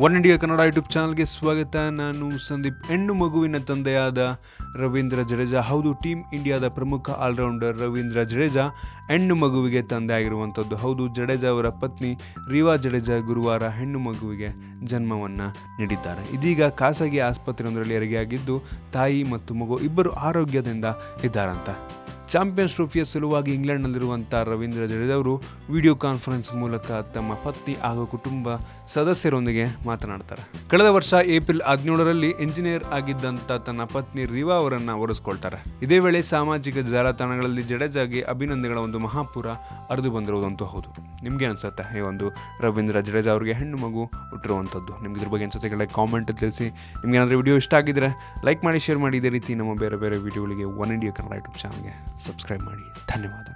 One India Kannada YouTube ಚಾನಲ್ಗೆ ಸ್ವಾಗತ. ನಾನು ಸಂದೀಪ್, ಹೆಣ್ಣು ಮಗುವಿನ ತಂದೆಯಾದ ರವೀಂದ್ರ ಜಡೇಜಾ. ಹೌದು, ಟೀಮ್ ಇಂಡಿಯಾದ ಪ್ರಮುಖ ಆಲ್ರೌಂಡರ್ ರವೀಂದ್ರ ಜಡೇಜಾ ಹೆಣ್ಣು ಮಗುವಿಗೆ ತಂದೆ ಆಗಿರುವಂಥದ್ದು ಹೌದು, ಜಡೇಜಾ ಅವರ ಪತ್ನಿ ರೀವಾ ಜಡೇಜಾ ಗುರುವಾರ ಹೆಣ್ಣು ಮಗುವಿಗೆ ಜನ್ಮವನ್ನು ನೀಡಿದ್ದಾರೆ. ಇದೀಗ ಖಾಸಗಿ ಆಸ್ಪತ್ರೆಯೊಂದರಲ್ಲಿ ಹೆರಿಗೆಯಾಗಿದ್ದು ತಾಯಿ ಮತ್ತು ಮಗು ಇಬ್ಬರು ಆರೋಗ್ಯದಿಂದ ಇದ್ದಾರಂತ. ಚಾಂಪಿಯನ್ಸ್ ಟ್ರೋಫಿಯ ಸಲುವಾಗಿ ಇಂಗ್ಲೆಂಡ್ನಲ್ಲಿರುವಂಥ ರವೀಂದ್ರ ಜಡೇಜಾ ಅವರು ವಿಡಿಯೋ ಕಾನ್ಫರೆನ್ಸ್ ಮೂಲಕ ತಮ್ಮ ಪತ್ನಿ ಹಾಗೂ ಕುಟುಂಬ ಸದಸ್ಯರೊಂದಿಗೆ ಮಾತನಾಡ್ತಾರೆ. ಕಳೆದ ವರ್ಷ ಏಪ್ರಿಲ್ ಹದಿನೇಳರಲ್ಲಿ ಇಂಜಿನಿಯರ್ ಆಗಿದ್ದಂಥ ತನ್ನ ಪತ್ನಿ ರಿವಾ ಅವರನ್ನ ಒರೆಸ್ಕೊಳ್ತಾರೆ ಇದೇ ವೇಳೆ ಸಾಮಾಜಿಕ ಜಾಲತಾಣಗಳಲ್ಲಿ ಜಡೇಜಾಗೆ ಅಭಿನಂದನೆಗಳ ಒಂದು ಮಹಾಪುರ ಹರಿದು ಬಂದಿರುವುದಂತೂ ಹೌದು. ನಿಮ್ಗೆ ಅನ್ಸುತ್ತೆ, ಈ ಒಂದು ರವೀಂದ್ರ ಜಡೇಜಾ ಅವರಿಗೆ ಹೆಣ್ಣು ಮಗು ಹುಟ್ಟಿರುವಂಥದ್ದು ನಿಮ್ಗೆ ಇದ್ರ ಬಗ್ಗೆ ಅನ್ಸುತ್ತೆ ಕಾಮೆಂಟ್ ತಿಳಿಸಿ. ನಿಮ್ಗೆ ಏನಾದರೂ ವಿಡಿಯೋ ಇಷ್ಟ ಆಗಿದ್ರೆ ಲೈಕ್ ಮಾಡಿ ಶೇರ್ ಮಾಡಿ. ಇದೇ ರೀತಿ ನಮ್ಮ ಬೇರೆ ಬೇರೆ ವಿಡಿಯೋಗಳಿಗೆ ಒನ್ ಇಂಡಿಯಾ ಕನ್ನಡ ಯೂಟ್ಯೂಬ್ ಚಾನಲ್ಗೆ ಸಬ್ಸ್ಕ್ರೈಬ್ ಮಾಡಿ. ಧನ್ಯವಾದ.